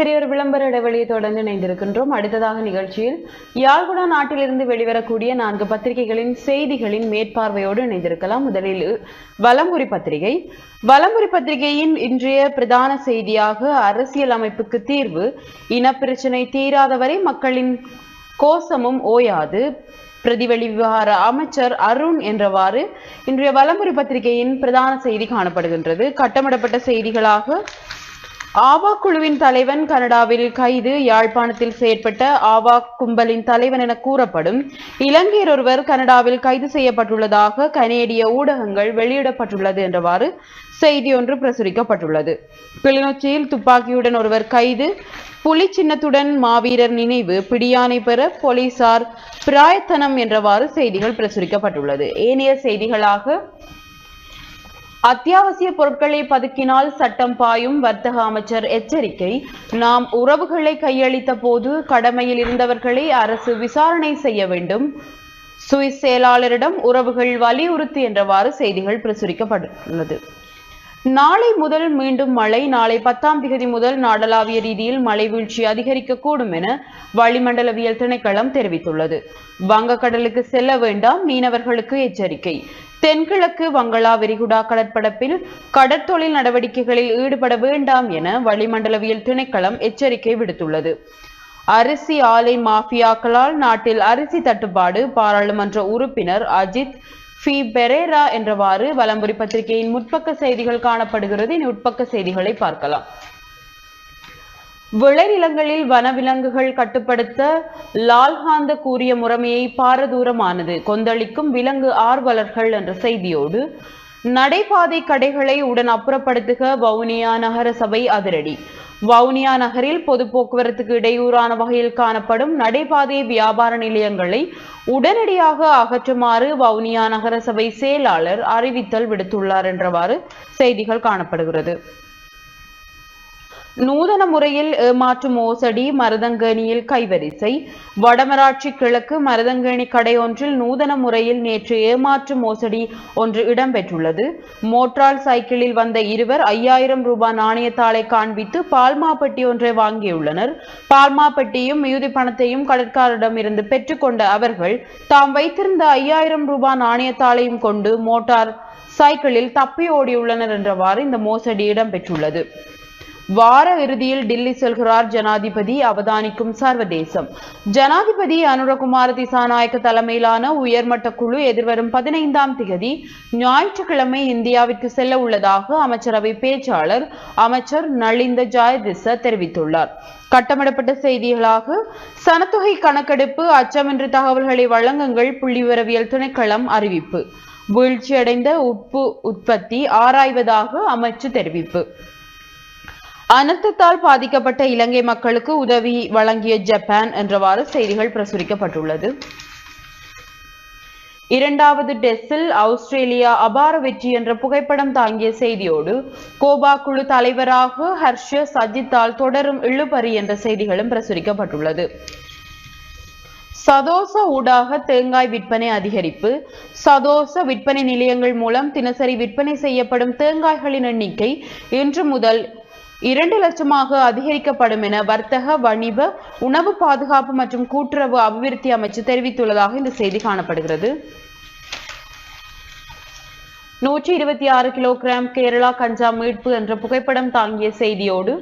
சிறியொரு விளம்பர இடைவெளியை தொடர்ந்து இணைந்திருக்கின்றோம். அடுத்ததாக நிகழ்ச்சியில் யாழ்குடா நாட்டிலிருந்து வெளிவரக்கூடிய நான்கு பத்திரிகைகளின் செய்திகளின் மேற்பார்வையோடு இணைந்திருக்கலாம். முதலில் வலம்புரி பத்திரிகை. வலம்புரி பத்திரிகையின் இன்றைய பிரதான செய்தியாக அரசியல் அமைப்புக்கு தீர்வு. இனப்பிரச்சினை தீராதவரை மக்களின் கோசமும் ஓயாது. பிரதிவெளி விவகார அமைச்சர் அருண் என்றவாறு இன்றைய வலம்புரி பத்திரிகையின் பிரதான செய்தி காணப்படுகின்றது. கட்டமிடப்பட்ட செய்திகளாக ஆவா குழுவின் தலைவன் கனடாவில் கைது. யாழ்ப்பாணத்தில் செயற்பட்ட ஆவா கும்பலின் தலைவன் என கூறப்படும். இலங்கையர் ஒருவர் கனடாவில் கைது செய்யப்பட்டுள்ளதாக கனேடிய ஊடகங்கள் வெளியிடப்பட்டுள்ளது என்றவாறு செய்தி ஒன்று பிரசுரிக்கப்பட்டுள்ளது. கிளிநொச்சியில் துப்பாக்கியுடன் ஒருவர் கைது. புலி சின்னத்துடன் மாவீரர் நினைவு. பிடியானை பெற போலீசார் பிராயத்தனம் என்றவாறு செய்திகள் பிரசுரிக்கப்பட்டுள்ளது. ஏனைய செய்திகளாக அத்தியாவசிய பொருட்களை பதுக்கினால் சட்டம் பாயும் வர்த்தக அமைச்சர் எச்சரிக்கை. நாம் உறவுகளை கையளித்த போது கடமையில் இருந்தவர்களை அரசு விசாரணை செய்ய வேண்டும். சுவிஸ் செயலாளரிடம் உறவுகள் வலியுறுத்து என்றவாறு செய்திகள் பிரசுரிக்கப்பட்டுள்ளது. நாளை முதல் மீண்டும் மழை நாளை பத்தாம் திகதி முதல் நாடளாவிய ரீதியில் மழை வீழ்ச்சி அதிகரிக்கக்கூடும் என வளிமண்டலவியல் திணைக்களம் தெரிவித்துள்ளது. வங்கக்கடலுக்கு செல்ல வேண்டாம் மீனவர்களுக்கு எச்சரிக்கை. தென்கிழக்கு வங்களா விரிகுடா கடற்படப்பில் கடற்தொழில் நடவடிக்கைகளில் ஈடுபட வேண்டாம் என வளிமண்டலவியல் திணைக்களம் எச்சரிக்கை விடுத்துள்ளது. அரிசி ஆலை மாஃபியாக்களால் நாட்டில் அரிசி தட்டுப்பாடு பாராளுமன்ற உறுப்பினர் அஜித் ஃபி. பெரேரா என்றவாறு வலம்புரி பத்திரிகையின் முற்பக்க செய்திகள் காணப்படுகிறது. இனி உட்பக்க செய்திகளை பார்க்கலாம். விளைநிலங்களில் வனவிலங்குகள் கட்டுப்படுத்த லால்காந்த கூறிய முறைமையை பாரதூரமானது. கொந்தளிக்கும் விலங்கு ஆர்வலர்கள் என்ற செய்தியோடு நடைபாதை கடைகளை உடன் அப்புறப்படுத்துக வவுனியா நகர சபை அதிரடி. வவுனியா நகரில் பொது போக்குவரத்துக்கு இடையூறான வகையில் காணப்படும் நடைபாதை வியாபார நிலையங்களை உடனடியாக அகற்றுமாறு வவுனியா நகர சபை செயலாளர் அறிவித்தல் விடுத்துள்ளார் என்றவாறு செய்திகள் காணப்படுகிறது. நூதன முறையில் ஏமாற்று மோசடி மருதங்கேணியில் கைவரிசை. வடமராட்சி கிழக்கு மருதங்கேணி கடை ஒன்றில் நூதன முறையில் நேற்று ஏமாற்று மோசடி ஒன்று இடம்பெற்றுள்ளது. மோட்டார் சைக்கிளில் வந்த இருவர் ஐயாயிரம் ரூபாய் நாணயத்தாளை காண்பித்து பால்மாப்பட்டி ஒன்றை வாங்கியுள்ளனர். பால்மாப்பட்டியும் மிகுதி பணத்தையும் கடற்காரரிடம் இருந்து பெற்றுக்கொண்ட அவர்கள் தாம் வைத்திருந்த ஐயாயிரம் ரூபாய் நாணயத்தாளையும் கொண்டு மோட்டார் சைக்கிளில் தப்பி ஓடியுள்ளனர் என்றவாறு இந்த மோசடி இடம்பெற்றுள்ளது. வார இறுதியில் டில்லி செல்கிறார் ஜனாதிபதி அவதானிக்கும் சர்வதேசம். ஜனாதிபதி அனுரகுமார திசாநாயக்க தலைமையிலான உயர்மட்ட குழு எதிர்வரும் பதினைந்தாம் திகதி ஞாயிற்றுக்கிழமை இந்தியாவிற்கு செல்ல உள்ளதாக அமைச்சரவை பேச்சாளர் அமைச்சர் நளிந்த ஜாயதிச தெரிவித்துள்ளார். கட்டமிடப்பட்ட செய்திகளாக சனத்தொகை கணக்கெடுப்பு அச்சமின்றி தகவல்களை வழங்குங்கள் புள்ளிவிவரவியல் திணைக்களம் அறிவிப்பு. வீழ்ச்சியடைந்த உப்பு உற்பத்தி ஆராய்வதாக அமைச்சு தெரிவிப்பு. அனர்த்தத்தால் பாதிக்கப்பட்ட இலங்கை மக்களுக்கு உதவி வழங்கிய ஜப்பான் என்றவாறு செய்திகள் பிரசுரிக்கப்பட்டுள்ளது. இரண்டாவது டெஸ்டில் ஆஸ்திரேலியா அபார வெற்றி என்ற புகைப்படம் தாங்கிய செய்தியோடு கோபா குழு தலைவராக ஹர்ஷ சஜித்தால் தொடரும் இழுபறி என்ற செய்திகளும் பிரசுரிக்கப்பட்டுள்ளது. சதோச ஊடாக தேங்காய் விற்பனை அதிகரிப்பு சதோச விற்பனை நிலையங்கள் மூலம் தினசரி விற்பனை செய்யப்படும் தேங்காய்களின் எண்ணிக்கை இன்று முதல் இரண்டு லட்சமாக அதிகரிக்கப்படும் என வர்த்தக வணிப உணவு பாதுகாப்பு மற்றும் கூட்டுறவு அபிவிருத்தி அமைச்சு தெரிவித்துள்ளதாக இந்த செய்தி காணப்படுகிறது. நூற்றி இருபத்தி ஆறு கிலோகிராம் கேரளா கஞ்சா மீட்பு என்ற புகைப்படம் தாங்கிய செய்தியோடு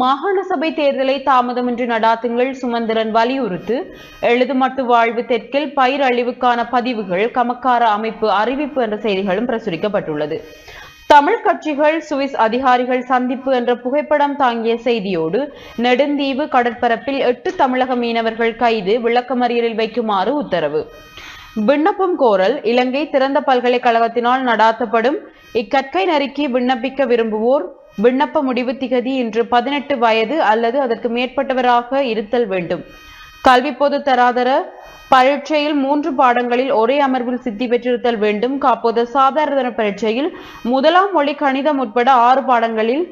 மாகாண சபை தேர்தலை தாமதமின்றி நடாத்துங்கள் சுமந்திரன் வலியுறுத்து எழுதுமட்டு வாழ்வு தெற்கில் பயிர் அழிவுக்கான பதிவுகள் கமக்கார அமைப்பு அறிவிப்பு என்ற செய்திகளும் பிரசுரிக்கப்பட்டுள்ளது. தமிழ் கட்சிகள் சுவிஸ் அதிகாரிகள் சந்திப்பு என்ற புகைப்படம் தாங்கிய செய்தியோடு நெடுந்தீவு கடற்பரப்பில் எட்டு தமிழக மீனவர்கள் கைது விளக்கமறியலில் வைக்குமாறு உத்தரவு. விண்ணப்பம் கோரல் இலங்கை திறந்த பல்கலைக்கழகத்தினால் நடாத்தப்படும் இக்கற்கை நறுக்கி விண்ணப்பிக்க விரும்புவோர் விண்ணப்ப முடிவு திகதி இன்று பதினெட்டு வயது அல்லது அதற்கு மேற்பட்டவராக இருத்தல் வேண்டும். கல்வி பொது தராதர பரீட்சையில் மூன்று பாடங்களில் ஒரே அமர்வில் சித்தி பெற்றிருத்தல் வேண்டும். காப்போது சாதாரண பரீட்சையில் முதலாம் மொழி கணிதம் உட்பட ஆறு பாடங்களில்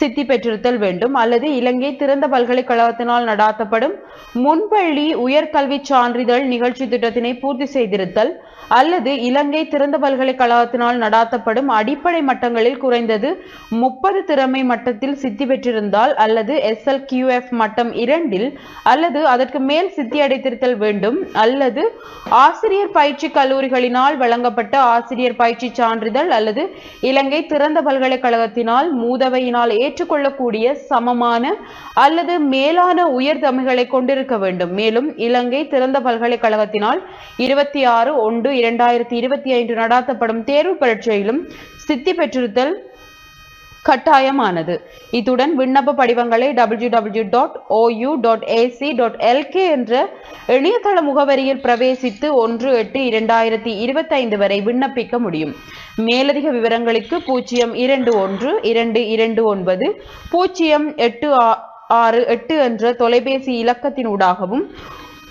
சித்தி பெற்றிருத்தல் வேண்டும். அல்லது இலங்கை திறந்த பல்கலைக்கழகத்தினால் நடாத்தப்படும் முன்பள்ளி உயர்கல்வி சான்றிதழ் நிகழ்ச்சி திட்டத்தினை பூர்த்தி செய்திருத்தல். அல்லது இலங்கை திறந்த பல்கலைக்கழகத்தினால் நடாத்தப்படும் அடிப்படை மட்டங்களில் குறைந்தது முப்பது திறமை மட்டத்தில் சித்தி பெற்றிருந்தால் அல்லது எஸ்எல் கியூஎஃப் மட்டம் இரண்டில் அல்லது அதற்கு மேல் சித்தி அடைத்திருத்தல் வேண்டும் அல்லது ஆசிரியர் பயிற்சி கல்லூரிகளினால் வழங்கப்பட்ட ஆசிரியர் பயிற்சி சான்றிதழ் அல்லது இலங்கை திறந்த பல்கலைக்கழகத்தினால் மூதவையினால் ஏற்றுக்கொள்ளக்கூடிய சமமான அல்லது மேலான உயர் தமிழ்களை கொண்டிருக்க வேண்டும். மேலும் இலங்கை திறந்த பல்கலைக்கழகத்தினால் இருபத்தி ஆறு ஒன்று கொண்டு இரண்டாயிரத்தி இருபத்தி ஐந்து நடாத்தப்படும் தேர்வு பரீட்சையிலும் சித்தி பெற்றிருத்தல் கட்டாயமானது. இத்துடன் விண்ணப்ப படிவங்களை W W dot OU dot AC dot LK என்ற இணையதள முகவரியில் பிரவேசித்து ஒன்று எட்டு இரண்டாயிரத்தி இருபத்தைந்து வரை விண்ணப்பிக்க முடியும். மேலதிக விவரங்களுக்கு பூஜ்ஜியம் இரண்டு ஒன்று இரண்டு இரண்டு ஒன்பது பூஜ்ஜியம் எட்டு ஆறு எட்டு என்ற தொலைபேசி இலக்கத்தினூடாகவும்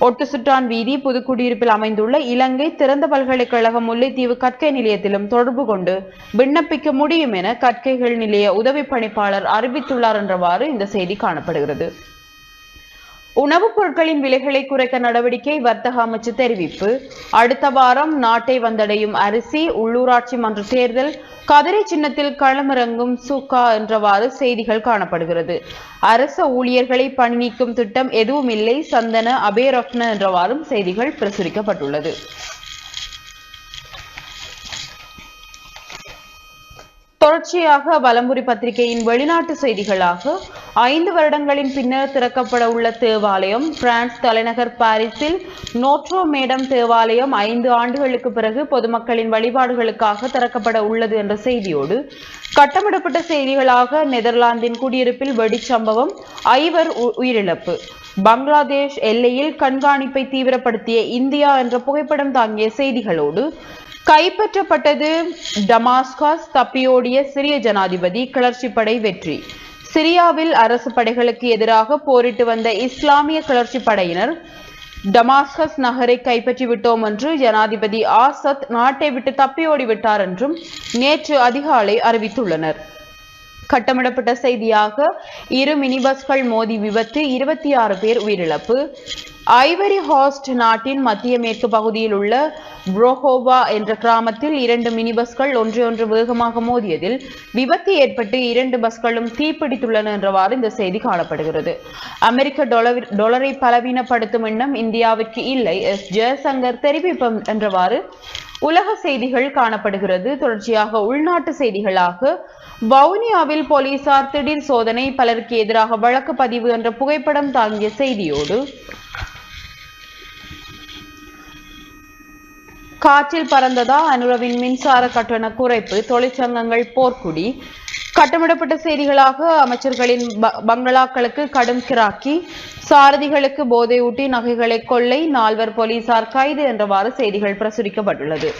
ஒட்டுசுட்டான் வீதி புதுக்குடியிருப்பில் அமைந்துள்ள இலங்கை திறந்த பல்கலைக்கழக முல்லைத்தீவு கற்கை நிலையத்திலும் தொடர்பு கொண்டு விண்ணப்பிக்க முடியும் என கற்கைகள் நிலைய உதவி பணிப்பாளர் அறிவித்துள்ளார் என்றவாறு இந்த செய்தி காணப்படுகிறது. உணவுப் பொருட்களின் விலைகளை குறைக்க நடவடிக்கை வர்த்தக அமைச்சு தெரிவிப்பு. அடுத்த வாரம் நாட்டை வந்தடையும் அரிசி உள்ளூராட்சி மன்ற தேர்தல் கதிரை சின்னத்தில் களமிறங்கும் சுகா என்றவாறு செய்திகள் காணப்படுகிறது. அரச ஊழியர்களை பணி நீக்கும் திட்டம் எதுவும் இல்லை சந்தன அபேரக்ன என்றவாறும் செய்திகள் பிரசுரிக்கப்பட்டுள்ளது. தொடர்ச்சியாக வலம்புரி பத்திரிகையின் வெளிநாட்டு செய்திகளாக ஐந்து வருடங்களின் பின்னர் திறக்கப்பட உள்ள தேவாலயம் பிரான்ஸ் தலைநகர் பாரிஸில் நோட்ரோ மேடம் தேவாலயம் ஐந்து ஆண்டுகளுக்கு பிறகு பொதுமக்களின் வழிபாடுகளுக்காக திறக்கப்பட உள்ளது என்ற செய்தியோடு கட்டமிடப்பட்ட செய்திகளாக நெதர்லாந்தின் குடியிருப்பில் வெடிச்சம்பவம் ஐவர் உயிரிழப்பு. பங்களாதேஷ் எல்லையில் கண்காணிப்பை தீவிரப்படுத்திய இந்தியா என்ற புகைப்படம் தாங்கிய செய்திகளோடு கைப்பற்றப்பட்டது டமாஸ்கஸ் தப்பியோடிய சிரிய ஜனாதிபதி கிளர்ச்சிப்படை வெற்றி. சிரியாவில் அரசு படைகளுக்கு எதிராக போரிட்டு வந்த இஸ்லாமிய கிளர்ச்சி படையினர் டமாஸ்கஸ் நகரை கைப்பற்றி விட்டோம் என்று ஜனாதிபதி ஆசத் நாட்டை விட்டு தப்பியோடி விட்டார் என்றும் நேற்று அதிகாலை அறிவித்துள்ளனர். கட்டமிடப்பட்ட செய்தியாக இரு மினி பஸ்கள் மோதி விபத்து இருபத்தி ஆறு பேர் உயிரிழப்பு ஐவரி ஹாஸ்ட் நாட்டின் மத்திய மேற்கு பகுதியில் உள்ள புரோஹோவா என்ற கிராமத்தில் இரண்டு மினி பஸ்கள் ஒன்றையொன்று வேகமாக மோதியதில் விபத்து ஏற்பட்டு இரண்டு பஸ்களும் தீப்பிடித்துள்ளன என்றவாறு இந்த செய்தி காணப்படுகிறது. அமெரிக்க டொலரை பலவீனப்படுத்தும் எண்ணம் இந்தியாவிற்கு இல்லை எஸ். ஜெயசங்கர் தெரிவிப்பம் என்றவாறு உலக செய்திகள் காணப்படுகிறது. தொடர்ச்சியாக உள்நாட்டு செய்திகளாக வவுனியாவில் போலீசார் திடீர் சோதனை பலருக்கு எதிராக வழக்கு பதிவு என்ற புகைப்படம் தாங்கிய செய்தியோடு காற்றில் பறந்ததா? அனுரவின் மின்சார கட்டண குறைப்பு தொழிற்சங்கங்கள் போர்க்குடி. கட்டமிடப்பட்ட செய்திகளாக அமைச்சர்களின் ப- பங்களாக்களுக்கு கடும் கிராக்கி. சாரதிகளுக்கு போதையூட்டி நகைகளை கொள்ளை நால்வர் போலீசார் கைது என்றவாறு செய்திகள் பிரசுரிக்கப்பட்டுள்ளது.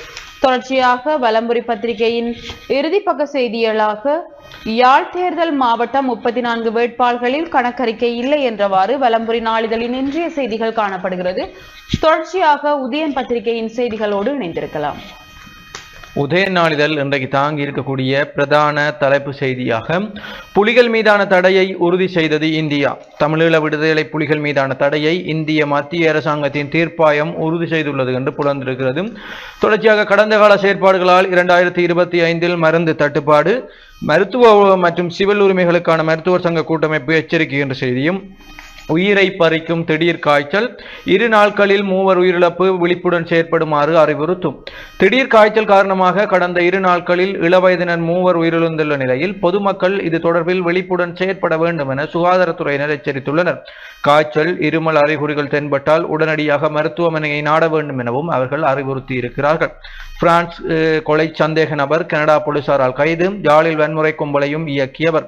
தொடர்ச்சியாக வலம்புரி பத்திரிகையின் இறுதி பக்க செய்திகளாக யாழ் தேர்தல் மாவட்டம் முப்பத்தி நான்கு வேட்பாளர்களில் கணக்கறிக்கை இல்லை என்றவாறு வலம்புரி நாளிதழின் இன்றைய செய்திகள் காணப்படுகிறது. தொடர்ச்சியாக உதயன் பத்திரிகையின் செய்திகளோடு இணைந்திருக்கலாம். உதய நாளிதழ் இன்றைக்கு தாங்கி இருக்கக்கூடிய பிரதான தலைப்பு செய்தியாக புலிகள் மீதான தடையை உறுதி செய்தது இந்தியா. தமிழீழ விடுதலை புலிகள் மீதான தடையை இந்திய மத்திய அரசாங்கத்தின் தீர்ப்பாயம் உறுதி செய்துள்ளது என்று புலந்திருக்கிறது. தொடர்ச்சியாக கடந்த கால செயற்பாடுகளால் இரண்டாயிரத்தி இருபத்தி ஐந்தில் மருந்து தட்டுப்பாடு மருத்துவ மற்றும் சிவில் உரிமைகளுக்கான மருத்துவர் சங்க கூட்டமைப்பு எச்சரிக்கை என்ற செய்தியும் உயிரை பறிக்கும் திடீர் காய்ச்சல். இரு நாட்களில் மூவர் உயிரிழப்பு விழிப்புடன் செயற்படுமாறு அறிவுறுத்தும். திடீர் காய்ச்சல் காரணமாக கடந்த இரு நாட்களில் இளவயதினர் மூவர் உயிரிழந்துள்ள நிலையில் பொதுமக்கள் இது தொடர்பில் விழிப்புடன் செயற்பட வேண்டும் என சுகாதாரத்துறையினர் எச்சரித்துள்ளனர். காய்ச்சல் இருமல் அறிகுறிகள் தென்பட்டால் உடனடியாக மருத்துவமனையை நாட வேண்டும் எனவும் அவர்கள் அறிவுறுத்தி இருக்கிறார்கள் பிரான்ஸ் கொலை சந்தேக நபர் கனடா போலீசாரால் கைது யாழில் வன்முறை கும்பலையும் இயக்கியவர்.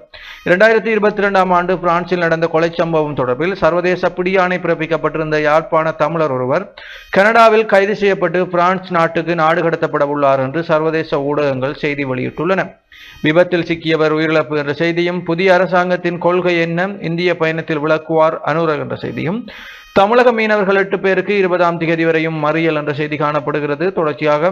இரண்டாயிரத்தி இருபத்தி இரண்டாம் ஆண்டு பிரான்சில் நடந்த கொலை சம்பவம் தொடர்பில் சர்வதேச பிடியாணை பிறப்பிக்கப்பட்டிருந்த யாழ்ப்பாண தமிழர் ஒருவர் கனடாவில் கைது செய்யப்பட்டு பிரான்ஸ் நாட்டுக்கு நாடு கடத்தப்பட உள்ளார் என்று சர்வதேச ஊடகங்கள் செய்தி வெளியிட்டுள்ளன. விபத்தில் சிக்கியவர் உயிரிழப்பு என்ற செய்தியும் புதிய அரசாங்கத்தின் கொள்கை என்ன இந்திய பயணத்தில் விளக்குவார் அனுரக் என்ற செய்தியும் தமிழக மீனவர்கள் எட்டு பேருக்கு இருபதாம் தேதி வரையும் மறியல் என்ற செய்தி காணப்படுகிறது. தொடர்ச்சியாக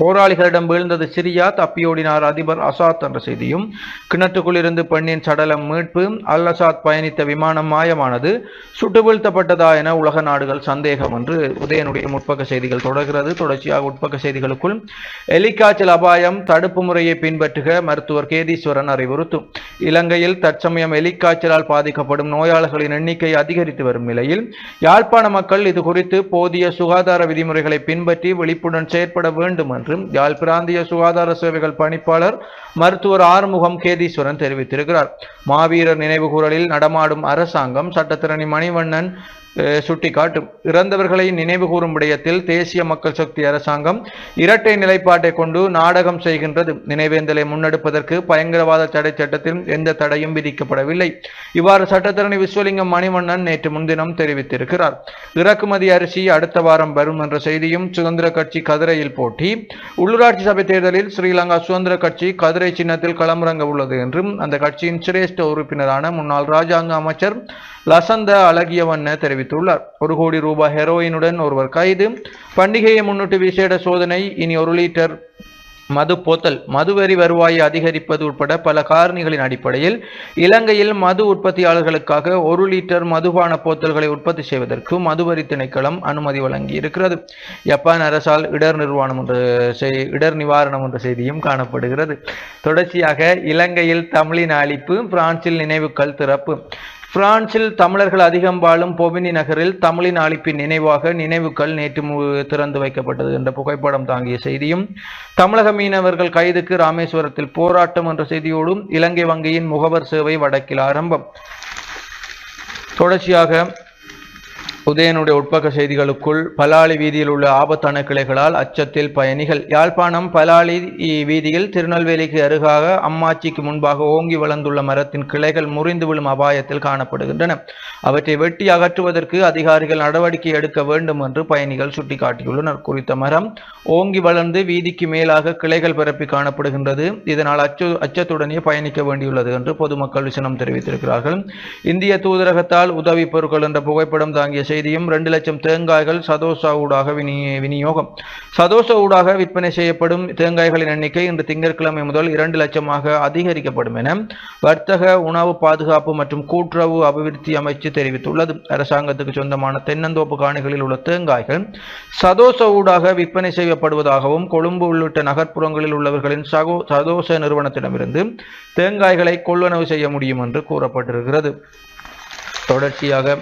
போராளிகளிடம் வீழ்ந்தது சிரியா தப்பியோடினார் அதிபர் அசாத் என்ற செய்தியும் கிணற்றுக்குள் இருந்து பெண்ணின் சடலம் மீட்பு அல் அசாத் பயணித்த விமானம் மாயமானது சுட்டு வீழ்த்தப்பட்டதா என உலக நாடுகள் சந்தேகம் என்று உதயனுடைய முற்பக்க செய்திகள் தொடர்கிறது. தொடர்ச்சியாக உட்பக்க செய்திகளுக்குள் எலிக்காய்ச்சல் அபாயம் தடுப்பு முறையை பின்பற்றுக மருத்துவர் கேதீஸ்வரன் அறிவுறுத்தும் இலங்கையில் தற்சமயம் எலிக்காய்ச்சலால் பாதிக்கப்படும் நோயாளர்களின் எண்ணிக்கை அதிகரித்து வரும் நிலையில் யாழ்ப்பாண மக்கள் இது குறித்து போதிய சுகாதார விதிமுறைகளை பின்பற்றி விழிப்புடன் செயற்பட வேண்டும் என்றும் யாழ் பிராந்திய சுகாதார சேவைகள் பணிப்பாளர் மருத்துவர் ஆறுமுகம் கேதீஸ்வரன் தெரிவித்திருக்கிறார். மாவீரர் நினைவுகூரலில் நடமாடும் அரசாங்கம் சட்டத்திரணி மணிவண்ணன் சுட்டிக்காட்டும். இறந்தவர்களை நினைவு கூறும் விடயத்தில் தேசிய மக்கள் சக்தி அரசாங்கம் இரட்டை நிலைப்பாட்டை கொண்டு நாடகம் செய்கின்றது. நினைவேந்தலை முன்னெடுப்பதற்கு பயங்கரவாத தடை சட்டத்தில் எந்த தடையும் விதிக்கப்படவில்லை. இவ்வாறு சட்டத்தரணி விஸ்வலிங்கம் மணிவண்ணன் நேற்று முன்தினம் தெரிவித்திருக்கிறார். இறக்குமதி அரிசி அடுத்த வாரம் வரும் என்ற செய்தியும் சுதந்திர கட்சி கதிரையில் போட்டி. உள்ளூராட்சி சபை தேர்தலில் ஸ்ரீலங்கா சுதந்திர கட்சி கதிரை சின்னத்தில் களமிறங்க உள்ளது என்றும் அந்த கட்சியின் சிரேஷ்ட உறுப்பினரான முன்னாள் ராஜாங்க அமைச்சர் லசந்த அழகியவண்ண தெரிவித்துள்ளார். ஒரு கோடி ரூபாய் ஹெரோயினுடன் ஒருவர் கைது. பண்டிகையை முன்னிட்டு விசேட சோதனை. இனி ஒரு லிட்டர் மது போத்தல். மதுவரி வருவாயை அதிகரிப்பது உட்பட பல காரணிகளின் அடிப்படையில் இலங்கையில் மது உற்பத்தியாளர்களுக்காக ஒரு லிட்டர் மதுபான போத்தல்களை உற்பத்தி செய்வதற்கு மதுவரி திணைக்களம் அனுமதி வழங்கி இருக்கிறது ஜப்பான் அரசால் இடர் நிர்வாணம் என்ற செய்- இடர் நிவாரணம் என்ற செய்தியும் காணப்படுகிறது. தொடர்ச்சியாக இலங்கையில் தமிழின் அழிப்பு பிரான்சில் நினைவுகள் திறப்பு. பிரான்சில் தமிழர்கள் அதிகம் வாழும் பொவினி நகரில் தமிழின் அழிப்பின் நினைவாக நினைவுகள் நேற்று திறந்து வைக்கப்பட்டது என்ற புகைப்படம் தாங்கிய செய்தியும் தமிழக மீனவர்கள் கைதுக்கு ராமேஸ்வரத்தில் போராட்டம் என்ற செய்தியோடும் இலங்கை வங்கியின் முகவர் சேவை வடக்கில் ஆரம்பம். தொடர்ச்சியாக உதயனுடைய உட்பக்க செய்திகளுக்குள் பலாளி வீதியில் உள்ள ஆபத்தான கிளைகளால் அச்சத்தில் பயணிகள். யாழ்ப்பாணம் பலாளி வீதியில் திருநெல்வேலிக்கு அருகாக அம்மாச்சிக்கு முன்பாக ஓங்கி வளர்ந்துள்ள மரத்தின் கிளைகள் முறிந்து விழும் அபாயத்தில் காணப்படுகின்றன. அவற்றை வெட்டி அகற்றுவதற்கு அதிகாரிகள் நடவடிக்கை எடுக்க வேண்டும் என்று பயணிகள் சுட்டிக்காட்டியுள்ளனர். குறித்த மரம் ஓங்கி வளர்ந்து வீதிக்கு மேலாக கிளைகள் பரப்பி காணப்படுகின்றது. இதனால் அச்சு அச்சத்துடனே பயணிக்க வேண்டியுள்ளது என்று பொதுமக்கள் விசனம் தெரிவித்திருக்கிறார்கள். இந்திய தூதரகத்தால் உதவி பொருட்கள் என்ற புகைப்படம் தாங்கிய செய்தியும் ரெண்டு லட்சம் தேங்காய்கள் சதோசா ஊடாக வினி விநியோகம். சதோச ஊடாக விற்பனை செய்யப்படும் தேங்காய்களின் எண்ணிக்கை இன்று திங்கட்கிழமை முதல் இரண்டு லட்சமாக அதிகரிக்கப்படும் என வர்த்தக உணவு பாதுகாப்பு மற்றும் கூட்டுறவு அபிவிருத்தி அமைச்சு தெரிவித்துள்ளது. அரசாங்கத்துக்கு சொந்தமான தென்னந்தோப்பு காணிகளில் உள்ள தேங்காய்கள் சதோச ஊடாக விற்பனை செய்யப்படுவதாகவும் கொழும்பு உள்ளிட்ட நகர்ப்புறங்களில் உள்ளவர்களின் சகோ சதோச நிறுவனத்திடமிருந்து தேங்காய்களை கொள்வனவு செய்ய முடியும் என்று கூறப்பட்டிருக்கிறது. தொடர்ச்சியாக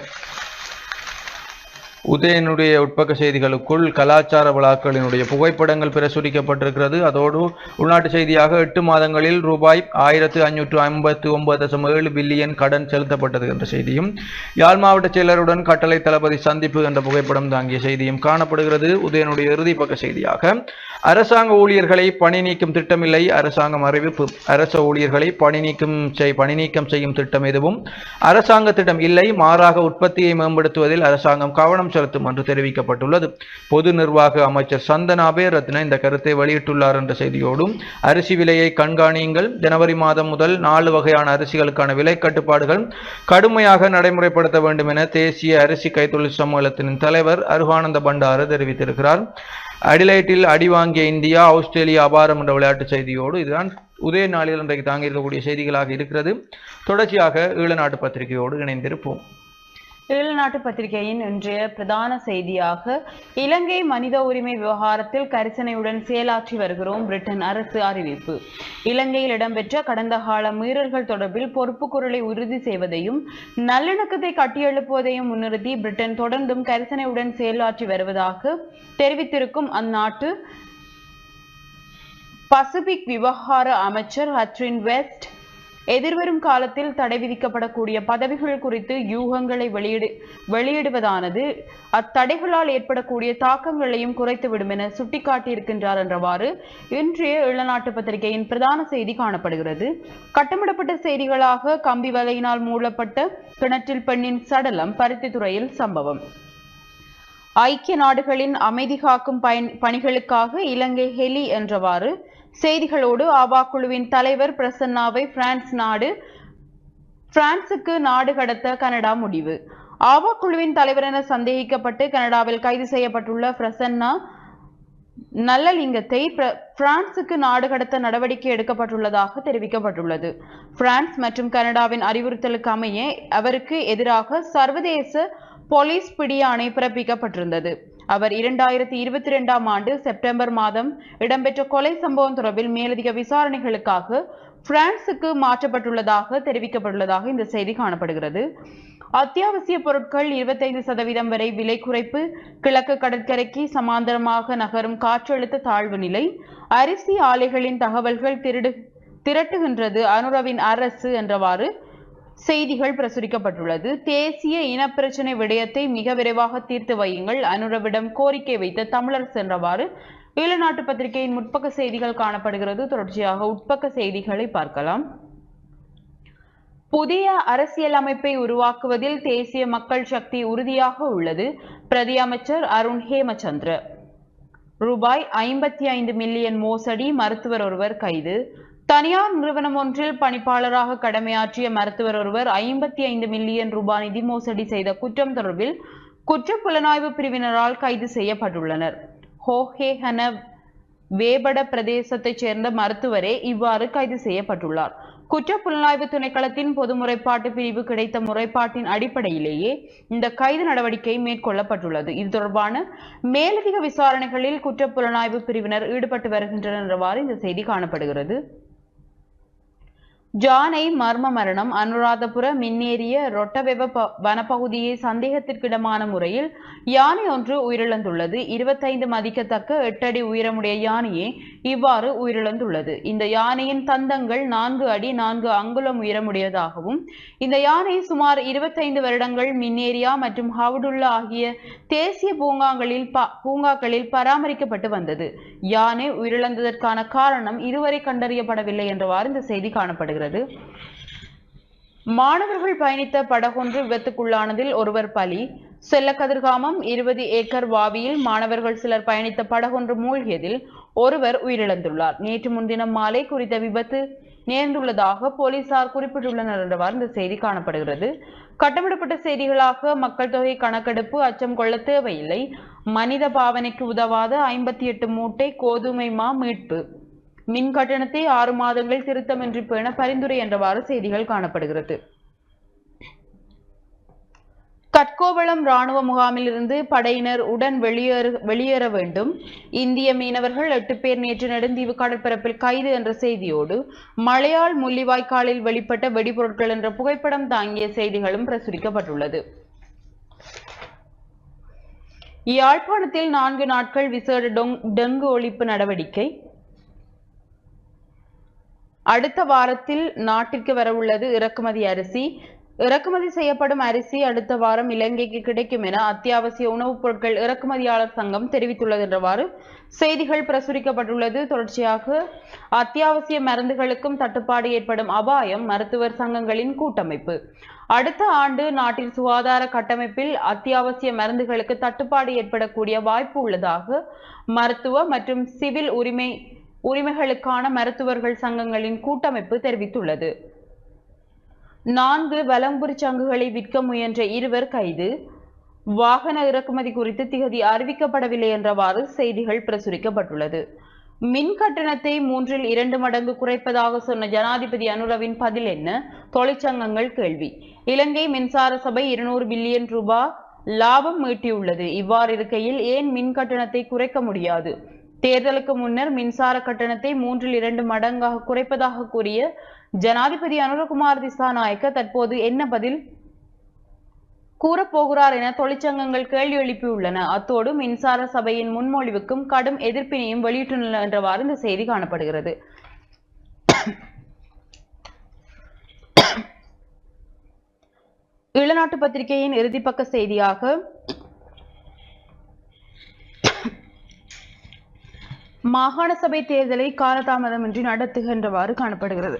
உதயனுடைய உட்பக்க செய்திகளுக்குள் கலாச்சார விழாக்களினுடைய புகைப்படங்கள் பிரசுரிக்கப்பட்டிருக்கிறது. அதோடு உள்நாட்டு செய்தியாக எட்டு மாதங்களில் ரூபாய் ஆயிரத்து ஐநூற்று ஐம்பத்து ஒன்பது தசம் ஏழு பில்லியன் கடன் செலுத்தப்பட்டது என்ற செய்தியும் யாழ் மாவட்ட செயலருடன் கட்டளை தளபதி சந்திப்பு என்ற புகைப்படம் தாங்கிய செய்தியும் காணப்படுகிறது. உதயனுடைய இறுதி பக்க செய்தியாக அரசாங்க ஊழியர்களை பணி நீக்கும் திட்டமில்லை அரசாங்கம் அறிவிப்பு. அரச ஊழியர்களை பணி நீக்கம் செய் பணி நீக்கம் செய்யும் திட்டம் எதுவும் அரசாங்கத்திடம் இல்லை. மாறாக உற்பத்தியை மேம்படுத்துவதில் அரசாங்கம் கவனம் செலுத்தும் என்று தெரிவிக்கப்பட்டுள்ளது. பொது நிர்வாக அமைச்சர் சந்தனாபே ரத்ன இந்த கருத்தை வெளியிட்டுள்ளார் என்ற செய்தியோடும் அரிசி விலையை கண்காணியுங்கள். ஜனவரி மாதம் முதல் நாலு வகையான அரிசிகளுக்கான விலை கட்டுப்பாடுகள் கடுமையாக நடைமுறைப்படுத்த வேண்டும் என தேசிய அரிசி கைத்தொழில் சம்மேளத்தின் தலைவர் அருகானந்த பண்டார தெரிவித்திருக்கிறார். அடிலைட்டில் அடி வாங்கிய இந்தியா ஆஸ்திரேலியா அபாரம் என்ற விளையாட்டு செய்தியோடு இதுதான் உதய நாளில் இன்றைக்கு தாங்கியிருக்கக்கூடிய செய்திகளாக இருக்கிறது. தொடர்ச்சியாக ஈழநாட்டு பத்திரிகையோடு இணைந்திருப்போம். ஈழநாட்டு பத்திரிகையின் இன்றைய பிரதான செய்தியாக இலங்கை மனித உரிமை விவகாரத்தில் கரிசனையுடன் செயலாற்றி வருகிறோம் பிரிட்டன் அரசு அறிவிப்பு. இலங்கையில் இடம்பெற்ற கடந்த கால மீறல்கள் தொடர்பில் பொறுப்பு குரலை உறுதி செய்வதையும் நல்லிணக்கத்தை கட்டியெழுப்புவதையும் முன்னிறுத்தி பிரிட்டன் தொடர்ந்தும் கரிசனையுடன் செயலாற்றி வருவதாக தெரிவித்திருக்கும் அந்நாட்டு பசிபிக் விவகார அமைச்சர் ஹட்ரின் வெஸ்ட் எதிர்வரும் காலத்தில் தடை விதிக்கப்படக்கூடிய பதவிகள் குறித்து யூகங்களை வெளியிடு வெளியிடுவதானது அத்தடைகளால் ஏற்படக்கூடிய தாக்கங்களையும் குறைத்துவிடும் என சுட்டிக்காட்டியிருக்கின்றார் என்றவாறு இன்றைய இளநாட்டு பத்திரிகையின் பிரதான செய்தி காணப்படுகிறது. கட்டமிடப்பட்ட செய்திகளாக கம்பி வலையினால் மூடப்பட்ட கிணற்றில் பெண்ணின் சடலம் பருத்தித்துறையில் சம்பவம். ஐக்கிய நாடுகளின் அமைதி காக்கும் பயன் பணிகளுக்காக இலங்கை ஹெலி என்றவாறு செய்திகளோடு ஆவா குழுவின் தலைவர் பிரசன்னாவை பிரான்ஸ் நாடு பிரான்சுக்கு நாடு கடத்த கனடா முடிவு. ஆவா குழுவின் தலைவர் என சந்தேகிக்கப்பட்டு கனடாவில் கைது செய்யப்பட்டுள்ள பிரசன்னா நல்லலிங்கத்தை பிரான்சுக்கு நாடு கடத்த நடவடிக்கை எடுக்கப்பட்டுள்ளதாக தெரிவிக்கப்பட்டுள்ளது. பிரான்ஸ் மற்றும் கனடாவின் அறிவுறுத்தலுக்கு அமைய அவருக்கு எதிராக சர்வதேச போலீஸ் பிடியாணை பிறப்பிக்கப்பட்டிருந்தது. அவர் இரண்டாயிரத்தி இருபத்தி ரெண்டாம் ஆண்டு செப்டம்பர் மாதம் இடம்பெற்ற கொலை சம்பவம் தொடர்பில் மேலதிக விசாரணைகளுக்காக பிரான்சுக்கு மாற்றப்பட்டுள்ளதாக தெரிவிக்கப்பட்டுள்ளதாக இந்த செய்தி காணப்படுகிறது. அத்தியாவசிய பொருட்கள் இருபத்தைந்து சதவீதம் வரை விலை குறைப்பு கிழக்கு கடற்கரைக்கு சமாந்தரமாக நகரும் காற்றழுத்த தாழ்வு நிலை அரிசி ஆலைகளின் தகவல்கள் திருடு திரட்டுகின்றது அனுரவின் அரசு என்றவாறு செய்திகள் பிரசுரிக்கப்பட்டுள்ளது. தேசிய இனப்பிரச்சினை விடயத்தை மிக விரைவாக தீர்த்து வையுங்கள். அனுரவிடம் கோரிக்கை வைத்த தமிழர் சென்றவாறு ஈழநாட்டு பத்திரிகையின் முற்பக்க செய்திகள் காணப்படுகிறது. தொடர்ச்சியாக உட்பக்க செய்திகளை பார்க்கலாம். புதிய அரசியலமைப்பை உருவாக்குவதில் தேசிய மக்கள் சக்தி உறுதியாக உள்ளது. பிரதி அமைச்சர் அருண் ஹேமச்சந்திர. ரூபாய் ஐம்பத்தி ஐந்து மில்லியன் மோசடி மருத்துவர் ஒருவர் கைது. தனியார் நிறுவனம் ஒன்றில் பணிப்பாளராக கடமையாற்றிய மருத்துவர் ஒருவர் ஐம்பத்தி ஐந்து மில்லியன் ரூபாய் நிதி மோசடி செய்த குற்றம் தொடர்பில் குற்ற புலனாய்வு பிரிவினரால் கைது செய்யப்பட்டுள்ளனர். ஹோஹேஹன வேபட பிரதேசத்தைச் சேர்ந்த மருத்துவரே இவ்வாறு கைது செய்யப்பட்டுள்ளார். குற்ற புலனாய்வு திணைக்களத்தின் பொது முறைப்பாட்டு பிரிவு கிடைத்த முறைப்பாட்டின் அடிப்படையிலேயே இந்த கைது நடவடிக்கை மேற்கொள்ளப்பட்டுள்ளது. இது தொடர்பான மேலதிக விசாரணைகளில் குற்ற புலனாய்வு பிரிவினர் ஈடுபட்டு வருகின்றனர் என்றவாறு இந்த செய்தி காணப்படுகிறது. ஜானை மர்ம மரணம் அனுராதபுர மின்னேறிய ரொட்டவெவ ப- வனப்பகுதியை சந்தேகத்திற்கிடமான முறையில் யானை ஒன்று உயிரிழந்துள்ளது. இருபத்தைந்து மதிக்கத்தக்க எட்டடி உயரமுடைய யானையே இவ்வாறு உயிரிழந்துள்ளது. இந்த யானையின் தந்தங்கள் நான்கு அடி நான்கு அங்குலம் உயரமுடையதாகவும் இந்த யானை சுமார் இருபத்தைந்து வருடங்கள் மின்னேரியா மற்றும் ஹவுடுல்லா ஆகிய தேசிய பூங்காங்களில் ப- பூங்காக்களில் பராமரிக்கப்பட்டு வந்தது. யானை உயிரிழந்ததற்கான காரணம் இதுவரை கண்டறியப்படவில்லை என்றவாறு இந்த செய்தி காணப்படுகிறது. மாணவர்கள் பயணித்த படகொன்று விபத்துக்குள்ளானதில் ஒருவர் பலி. செல்லக்கதிர்காமம் இருபது ஏக்கர் வாவியில் மாணவர்கள் சிலர் பயணித்த படகொன்று மூழ்கியதில் ஒருவர் உயிரிழந்துள்ளார். நேற்று முன்தினம் மாலை குறித்த விபத்து நேர்ந்துள்ளதாக போலீசார் குறிப்பிட்டுள்ளனர் என்றவாறு இந்த செய்தி காணப்படுகிறது. கட்டமிடப்பட்ட செய்திகளாக மக்கள் தொகை கணக்கெடுப்பு அச்சம் கொள்ள தேவையில்லை. மனித பாவனைக்கு உதவாத ஐம்பத்தி எட்டு மூட்டை கோதுமை மா மீட்பு. மின் கட்டணத்தை ஆறு மாதங்கள் திருத்தமின்றி பேண பரிந்துரை என்றவாறு செய்திகள் காணப்படுகிறது. கட்கோவளம் ராணுவ முகாமில் இருந்து படையினர் உடன் வெளியேற வெளியேற வேண்டும். இந்திய மீனவர்கள் எட்டு பேர் நேற்று நெடுந்தீவு கடற்பரப்பில் கைது என்ற செய்தியோடு மலையாள் முள்ளிவாய்க்காலில் வெளிப்பட்ட வெடிபொருட்கள் என்ற புகைப்படம் தாங்கிய செய்திகளும் பிரசுரிக்கப்பட்டுள்ளது. யாழ்ப்பாணத்தில் நான்கு நாட்கள் விசேட டொங்- டெங்கு ஒழிப்பு நடவடிக்கை அடுத்த வாரத்தில் நாட்டிற்கு வரவுள்ளது இறக்குமதி அரிசி. இறக்குமதி செய்யப்படும் அரிசி அடுத்த வாரம் இலங்கைக்கு கிடைக்கும் என அத்தியாவசிய உணவுப் பொருட்கள் இறக்குமதியாளர் சங்கம் தெரிவித்துள்ளது என்றவாறு செய்திகள் பிரசுரிக்கப்பட்டுள்ளது. தொடர்ச்சியாக அத்தியாவசிய மருந்துகளுக்கும் தட்டுப்பாடு ஏற்படும் அபாயம் மருத்துவர் சங்கங்களின் கூட்டமைப்பு. அடுத்த ஆண்டு நாட்டின் சுகாதார கட்டமைப்பில் அத்தியாவசிய மருந்துகளுக்கு தட்டுப்பாடு ஏற்படக்கூடிய வாய்ப்பு உள்ளதாக மருத்துவ மற்றும் சிவில் உரிமை உரிமைகளுக்கான மருத்துவர்கள் சங்கங்களின் கூட்டமைப்பு தெரிவித்துள்ளது. நான்கு வலம்புரி சங்குகளை விற்க முயன்ற இருவர் கைது. வாகன இறக்குமதி குறித்து திகதி அறிவிக்கப்படவில்லை என்றவாறு செய்திகள் பிரசுரிக்கப்பட்டுள்ளது. மின் கட்டணத்தை மூன்றில் இரண்டு மடங்கு குறைப்பதாக சொன்ன ஜனாதிபதி அனுரவின் பதில் என்ன? தொழிற்சங்கங்கள் கேள்வி. இலங்கை மின்சார சபை இருநூறு பில்லியன் ரூபாய் லாபம் ஈட்டியுள்ளது. இவ்வாறு இருக்கையில் ஏன் மின் கட்டணத்தை குறைக்க முடியாது? தேர்தலுக்கு முன்னர் மின்சார கட்டணத்தை மூன்றில் இரண்டு மடங்காக குறைப்பதாக கூறிய ஜனாதிபதி அனுரகுமார் திசாநாயக்க தற்போது என்ன பதில்? கூறப்போகிறார் என தொழிற்சங்கங்கள் கேள்வி எழுப்பியுள்ளன. அத்தோடு மின்சார சபையின் முன்மொழிவுக்கும் கடும் எதிர்ப்பினையும் வெளியிட்டுள்ளன என்றவாறு இந்த செய்தி காணப்படுகிறது. இளநாட்டு பத்திரிகையின் இறுதிப்பக்க செய்தியாக மாகாண சபை தேர்தலை காலதாமதமின்றி நடத்துகின்றவாறு காணப்படுகிறது.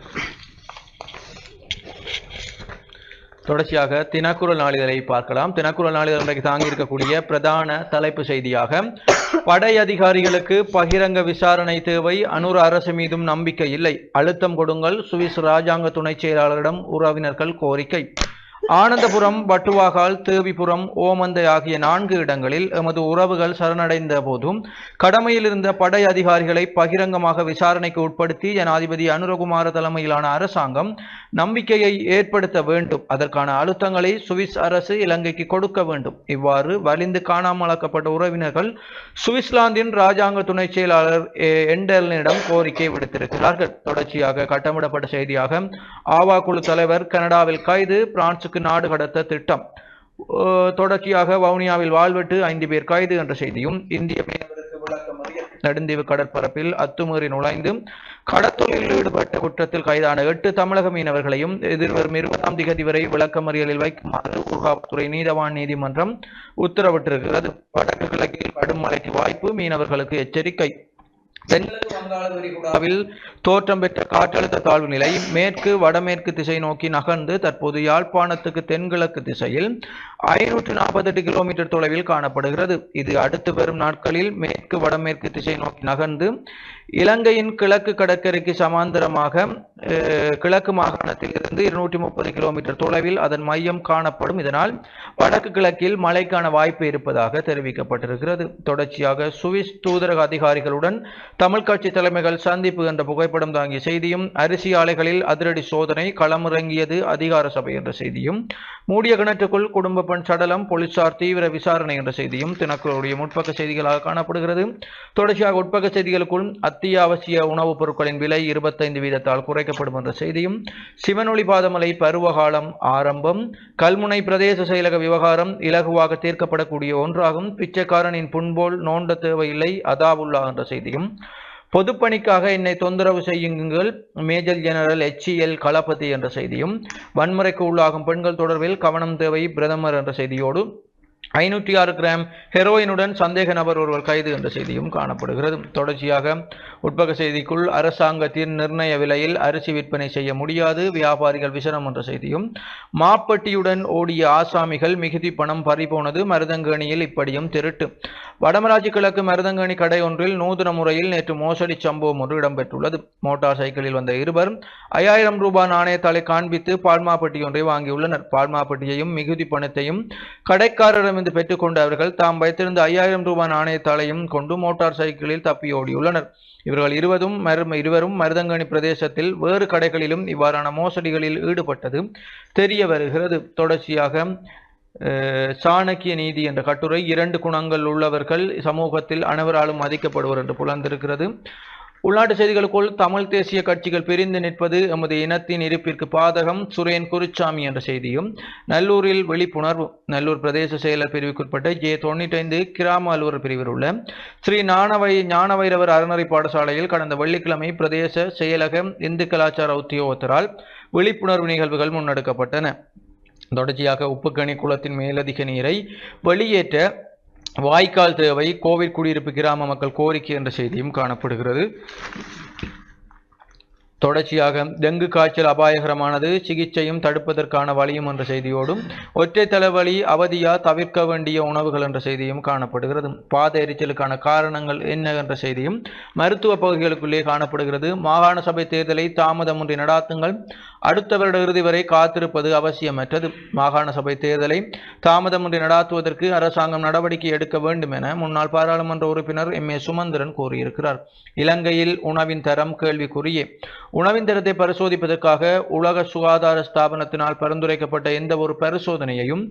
தொடர்ச்சியாக தினக்குரல் நாளிதழை பார்க்கலாம். தினக்குரல் நாளிதழ் இன்றைக்கு தாங்கி இருக்கக்கூடிய பிரதான தலைப்பு செய்தியாக படை அதிகாரிகளுக்கு பகிரங்க விசாரணை தேவை. அனூர் அரசு மீதும் நம்பிக்கை இல்லை. அழுத்தம் கொடுங்கள். சுவிஸ் ராஜாங்க துணைச் செயலாளரிடம் உறவினர்கள் கோரிக்கை. ஆனந்தபுரம் வட்டுவாகால் தேவிபுரம் ஓமந்தை ஆகிய நான்கு இடங்களில் எமது உறவுகள் சரணடைந்த போதும் கடமையில் இருந்த படை அதிகாரிகளை பகிரங்கமாக விசாரணைக்கு உட்படுத்தி ஜனாதிபதி அனுரகுமார தலைமையிலான அரசாங்கம் நம்பிக்கையை ஏற்படுத்த வேண்டும். அதற்கான அழுத்தங்களை சுவிஸ் அரசு இலங்கைக்கு கொடுக்க வேண்டும். இவ்வாறு வலிந்து காணாமலாக்கப்பட்ட உறவினர்கள் சுவிட்சர்லாந்தின் ராஜாங்க துணை செயலாளர் எண்டலினிடம் கோரிக்கை விடுத்திருக்கிறார்கள். தொடர்ச்சியாக கட்டமிடப்பட்ட செய்தியாக ஆவா குழு தலைவர் கனடாவில் கைது பிரான்ஸ் பிரான்சுக்கு நாடு கடத்த திட்டம். தொடர்ச்சியாக வவுனியாவில் வாழ்வெட்டு ஐந்து பேர் கைது என்ற செய்தியும் இந்திய நடுந்தீவு கடற்பரப்பில் அத்துமீறி நுழைந்து கடத்தொழிலில் ஈடுபட்ட குற்றத்தில் கைதான எட்டு தமிழக மீனவர்களையும் எதிர்வரும் இருபதாம் திகதி வரை விளக்கமறியலில் வைக்குமாறு ஊர்காவல்துறை நீதவான் நீதிமன்றம் உத்தரவிட்டிருக்கிறது. வடக்கு கிழக்கில் கடும் மழைக்கு வாய்ப்பு மீனவர்களுக்கு எச்சரிக்கை. தென்கிழக்கு வங்காள விரிகுடாவில் தோற்றம் பெற்ற காற்றழுத்த தாழ்வு நிலை மேற்கு வடமேற்கு திசை நோக்கி நகர்ந்து தற்போது யாழ்ப்பாணத்துக்கு தென்கிழக்கு திசையில் ஐநூற்று நாற்பத்தெட்டு கிலோமீட்டர் தொலைவில் காணப்படுகிறது. இது அடுத்து வரும் நாட்களில் மேற்கு வடமேற்கு திசை நோக்கி நகர்ந்து இலங்கையின் கிழக்கு கடற்கரைக்கு சமாந்தரமாக கிழக்கு மாகாணத்திலிருந்து இருநூற்றி முப்பது கிலோமீட்டர் தொலைவில் அதன் மையம் காணப்படும். இதனால் வடக்கு கிழக்கில் மழைக்கான வாய்ப்பு இருப்பதாக தெரிவிக்கப்பட்டிருக்கிறது. தொடர்ச்சியாக சுவிஸ் தூதரக அதிகாரிகளுடன் தமிழ் கட்சி தலைமைகள் சந்திப்பு என்ற புகைப்படம் தாங்கிய செய்தியும் அரிசி ஆலைகளில் அதிரடி சோதனை களமிறங்கியது அதிகார சபை என்ற செய்தியும் மூடிய கிணற்றுக்குள் குடும்ப பெண் சடலம் போலீசார் தீவிர விசாரணை என்ற செய்தியும் தினக்குழுடைய முற்பக்க செய்திகளாக காணப்படுகிறது. தொடர்ச்சியாக உட்பக்க செய்திகளுக்குள் அத்தியாவசிய உணவுப் பொருட்களின் விலை இருபத்தைந்து வீதத்தால் குறைக்கப்படும் என்ற செய்தியும் சிவனொளி பாதமலை பருவகாலம் ஆரம்பம் கல்முனை பிரதேச செயலக விவகாரம் இலகுவாக தீர்க்கப்படக்கூடிய ஒன்றாகும் பிச்சைக்காரனின் புண்போல் நோண்ட தேவையில்லை அதாவுல்லா என்ற செய்தியும் பொதுப்பணிக்காக என்னை தொந்தரவு செய்யுங்கள். மேஜர் ஜெனரல் எச்இஎல் களபதி என்ற செய்தியும் வன்முறைக்கு உள்ளாகும் பெண்கள் தொடர்பில் கவனம் தேவை பிரதமர் என்ற செய்தியோடு. ஐநூற்றி ஆறு கிராம் ஹெரோயினுடன் சந்தேக நபர் ஒருவர் கைது என்ற செய்தியும் காணப்படுகிறது. தொடர்ச்சியாக உட்பக செய்திக்குள் அரசாங்கத்தின் நிர்ணய விலையில் அரிசி விற்பனை செய்ய முடியாது. வியாபாரிகள் விசனம் என்ற செய்தியும் மாப்பட்டியுடன் ஓடிய ஆசாமிகள் மிகுதி பணம் பறிபோனது. மருதங்கேணியில் இப்படியும் திருட்டு. வடமராட்சி கிழக்கு மருதங்கேணி கடை ஒன்றில் நூதன முறையில் நேற்று மோசடி சம்பவம் ஒன்று இடம்பெற்றுள்ளது. மோட்டார் சைக்கிளில் வந்த இருவர் ஐயாயிரம் ரூபாய் நாணயத்தாளை காண்பித்து பால்மாப்பட்டி ஒன்றை வாங்கியுள்ளனர். பால்மாப்பட்டியையும் மிகுதி பணத்தையும் இருந்து பெற்றுக்கொண்ட அவர்கள் தாம் வைத்திருந்த ஐயாயிரம் ரூபாய் நாணயத்தாலையும் கொண்டு மோட்டார் சைக்கிளில் தப்பியோடியுள்ளனர் இவர்கள் இருவரும் மரு இருவரும் மருதங்கனி பிரதேசத்தில் வேறு கடைகளிலும் இவ்வாறான மோசடிகளில் ஈடுபட்டது தெரிய வருகிறது. தொடர்ச்சியாக சாணக்கிய நீதி என்ற கட்டுரை இரண்டு குணங்கள் உள்ளவர்கள் சமூகத்தில் அனைவராலும் மதிக்கப்படுவர் என்று புலர்ந்திருக்கிறது உள்நாட்டு செய்திகளுக்குள் தமிழ் தேசிய கட்சிகள் பிரிந்து நிற்பது எமது இனத்தின் இருப்பிற்கு பாதகம் சுரேன் குருச்சாமி என்ற செய்தியும். நல்லூரில் விழிப்புணர்வு. நல்லூர் பிரதேச செயலர் பிரிவுக்குட்பட்ட ஜே தொண்ணூற்றைந்து கிராம அலுவலர் பிரிவில் உள்ள ஸ்ரீ ஞானவை ஞானவைரவர் அறநறை பாடசாலையில் கடந்த வெள்ளிக்கிழமை பிரதேச செயலக இந்து கலாச்சார உத்தியோகத்தரால் விழிப்புணர்வு நிகழ்வுகள் முன்னெடுக்கப்பட்டன. தொடர்ச்சியாக உப்புக்கணி குளத்தின் மேலதிக நீரை வெளியேற்ற வாய்க்கால் தேவை கோவில் குடியிருப்பு கிராம மக்கள் கோரிக்கை என்ற செய்தியும் காணப்படுகிறது. தொடர்ச்சியாக டெங்கு காய்ச்சல் அபாயகரமானது சிகிச்சையும் தடுப்பதற்கான வழியும் என்ற செய்தியோடும் ஒற்றை தலைவலி அவதியா தவிர்க்க வேண்டிய உணவுகள் என்ற செய்தியும் காணப்படுகிறது. பாத எரிச்சலுக்கான காரணங்கள் என்ன என்ற செய்தியும் மருத்துவ பகுதிகளுக்குள்ளே காணப்படுகிறது. மாகாண சபை தேர்தலை தாமதமின்றி நடாத்துங்கள். அடுத்த வருட இறுதி வரை காத்திருப்பது அவசியமற்றது. மாகாண சபை தேர்தலை தாமதமின்றி நடாத்துவதற்கு அரசாங்கம் நடவடிக்கை எடுக்க வேண்டும் என முன்னாள் பாராளுமன்ற உறுப்பினர் எம் ஏ சுமந்திரன் கூறியிருக்கிறார். இலங்கையில் உணவின் தரம் கேள்விக்குரிய உணவின் தரத்தை பரிசோதிப்பதற்காக உலக சுகாதார ஸ்தாபனத்தினால் பரிந்துரைக்கப்பட்ட எந்த ஒரு பரிசோதனையையும்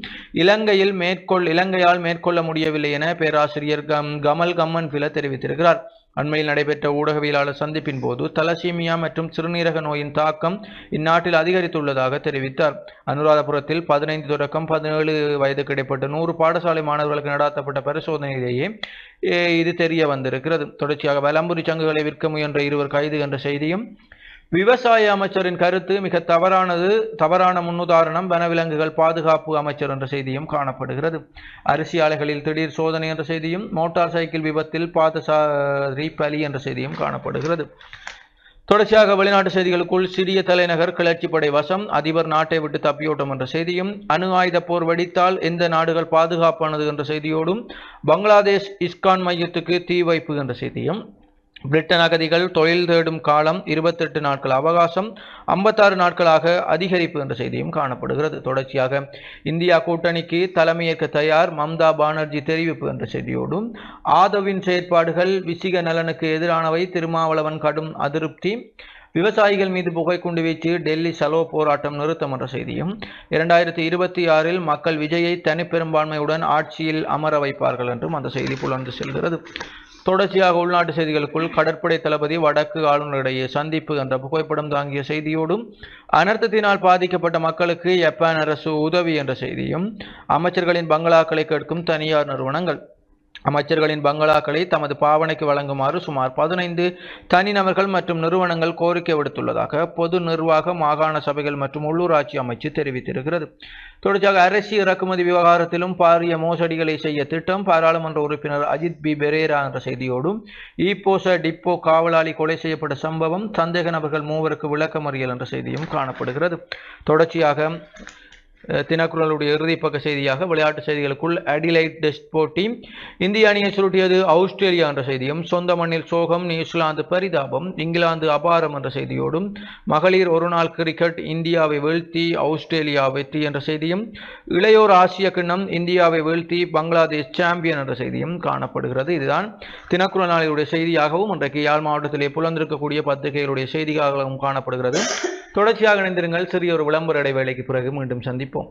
இலங்கையில் மேற்கொள் இலங்கையால் மேற்கொள்ள முடியவில்லை என பேராசிரியர் கம் கமல் கம்மன் பில தெரிவித்திருக்கிறார். அண்மையில் நடைபெற்ற ஊடகவியலாளர் சந்திப்பின் போது தலசீமியா மற்றும் சிறுநீரக நோயின் தாக்கம் இந்நாட்டில் அதிகரித்துள்ளதாக தெரிவித்தார். அனுராதபுரத்தில் பதினைந்து தொடக்கம் பதினேழு வயதுக்கு இடைப்பட்ட நூறு பாடசாலை மாணவர்களுக்கு நடாத்தப்பட்ட பரிசோதனையிலேயே இது தெரிய வந்திருக்கிறது. தொடர்ச்சியாக வலம்புரி சங்குகளை விற்க முயன்ற இருவர் கைது என்ற செய்தியும் விவசாய அமைச்சரின் கருத்து மிக தவறானது தவறான முன்னுதாரணம் வனவிலங்குகள் பாதுகாப்பு அமைச்சர் என்ற செய்தியும் காணப்படுகிறது. அரிசி ஆலைகளில் திடீர் சோதனை என்ற செய்தியும் மோட்டார் சைக்கிள் விபத்தில் பாதசாரி பலி என்ற செய்தியும் காணப்படுகிறது. தொடர்ச்சியாக வெளிநாட்டு செய்திகளுக்குள் சிறிய தலைநகர் கிளர்ச்சிப்படை வசம் அதிபர் நாட்டை விட்டு தப்பியோட்டம் என்ற செய்தியும் அணு ஆயுத போர் வெடித்தால் எந்த நாடுகள் பாதுகாப்பானது என்ற செய்தியோடும் பங்களாதேஷ் இஸ்கான் மையத்துக்கு தீ வைப்பு என்ற செய்தியும் பிரிட்டன் அகதிகள் தொழில் தேடும் காலம் இருபத்தெட்டு நாட்கள். அவகாசம் ஐம்பத்தாறு நாட்களாக அதிகரிப்பு என்ற செய்தியும் காணப்படுகிறது. தொடர்ச்சியாக இந்தியா கூட்டணிக்கு தலைமையேற்க தயார் மம்தா பானர்ஜி தெரிவிப்பு என்ற செய்தியோடும் ஆதவின் செயற்பாடுகள் விசிக நலனுக்கு எதிரானவை. திருமாவளவன் கடும் அதிருப்தி. விவசாயிகள் மீது புகைக்குண்டு வீச்சு. டெல்லி சலோ போராட்டம் நிறுத்தம் என்ற செய்தியும் இரண்டாயிரத்தி இருபத்தி ஆறில் மக்கள் விஜயை தனிப்பெரும்பான்மையுடன் ஆட்சியில் அமர வைப்பார்கள் என்றும் அந்த செய்தி புலர்ந்து செல்கிறது. தொடர்ச்சியாக உள்நாட்டு செய்திகளுக்குள் கடற்படை தளபதி வடக்கு ஆளுநரிடையே சந்திப்பு. என்ற புகைப்படம் தாங்கிய செய்தியோடும் அனர்த்தத்தினால் பாதிக்கப்பட்ட மக்களுக்கு ஜப்பான் அரசு உதவி என்ற செய்தியும் அமைச்சர்களின் பங்களாக்களை கேட்கும் தனியார் நிறுவனங்கள். அமைச்சர்களின் பங்களாக்களை தமது பாவனைக்கு வழங்குமாறு சுமார் பதினைந்து தனிநபர்கள் மற்றும் நிறுவனங்கள் கோரிக்கை விடுத்துள்ளதாக பொது நிர்வாக மாகாண சபைகள் மற்றும் உள்ளூராட்சி அமைச்சு தெரிவித்திருக்கிறது. தொடர்ச்சியாக அரசு இறக்குமதி விவகாரத்திலும் பாரிய மோசடிகளை செய்ய திட்டம் பாராளுமன்ற உறுப்பினர் அஜித் பி. பெரேரா என்ற செய்தியோடும் ஈப்போச டிப்போ காவலாளி கொலை செய்யப்பட்ட சம்பவம் சந்தேக நபர்கள் மூவருக்கு விளக்கமறியல் என்ற செய்தியும் காணப்படுகிறது. தொடர்ச்சியாக அஹ், தினக்குரலுடைய இறுதிப்பக்க செய்தியாக விளையாட்டு செய்திகளுக்குள் அடிலைட் டெஸ்ட் போட்டி. இந்திய அணியை சுருட்டியது ஆஸ்திரேலியா என்ற செய்தியும் சொந்த மண்ணில் சோகம் நியூசிலாந்து பரிதாபம் இங்கிலாந்து அபாரம் என்ற செய்தியோடும் மகளிர் ஒருநாள் கிரிக்கெட் இந்தியாவை வீழ்த்தி ஆஸ்திரேலியா வெற்றி என்ற செய்தியும் இளையோர் ஆசிய கிண்ணம் இந்தியாவை வீழ்த்தி பங்களாதேஷ் சாம்பியன் என்ற செய்தியும் காணப்படுகிறது. இதுதான் தினக்குரல் நாளினுடைய செய்தியாகவும் இன்றைக்கு யாழ் மாவட்டத்திலே புலந்திருக்கக்கூடிய பத்திரிகைகளுடைய செய்தியாகவும் காணப்படுகிறது. தொடர்ச்சியாக இணைந்திருங்கள். சிறிய ஒரு விளம்பர இடைவேளைக்கு பிறகு மீண்டும் சந்திப்போம்.